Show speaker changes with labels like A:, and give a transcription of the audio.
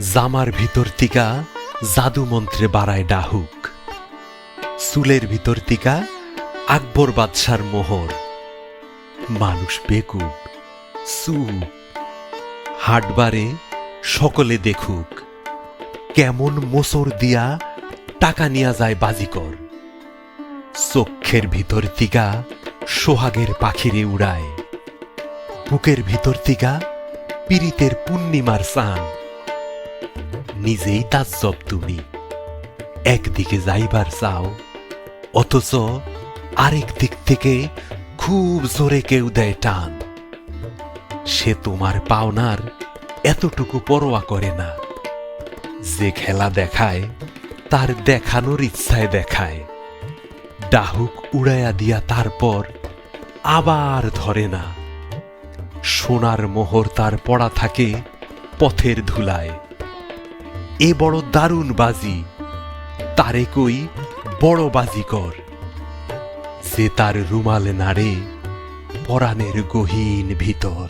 A: জামার ভিতর তিকা জাদু মন্ত্রে বাড়ায় ডাহুক। চুলের ভিতর তিকা আকবর বাদশার মোহর। মানুষ বেকুব, চুপ হাটবারে সকলে দেখুক। কেমন মোসর দিয়া টাকা নিয়া যায় বাজিকর। চক্ষের ভিতর তিকা সোহাগের পাখিরে উড়ায়। বুকের ভিতর তিকা পীড়িতের পূর্ণিমার চান। নিজেই তাজ্জব তুমি। একদিকে যাইবার চাও, অথচ আরেক দিক থেকে খুব জোরে কেউ দেয় টান। সে তোমার পাওনার এতটুকু পরোয়া করে না। যে খেলা দেখায়, তার দেখানোর ইচ্ছায় দেখায়। ডাহুক উড়াইয়া দিয়া তারপর আবার ধরে না। সোনার মোহর তার পড়া থাকে পথের ধুলায়। এ বড় দারুণ বাজি। তারে কই বড় বাজিকর। সে তার রুমাল নাড়ে, পরাণের গহীন ভিতর।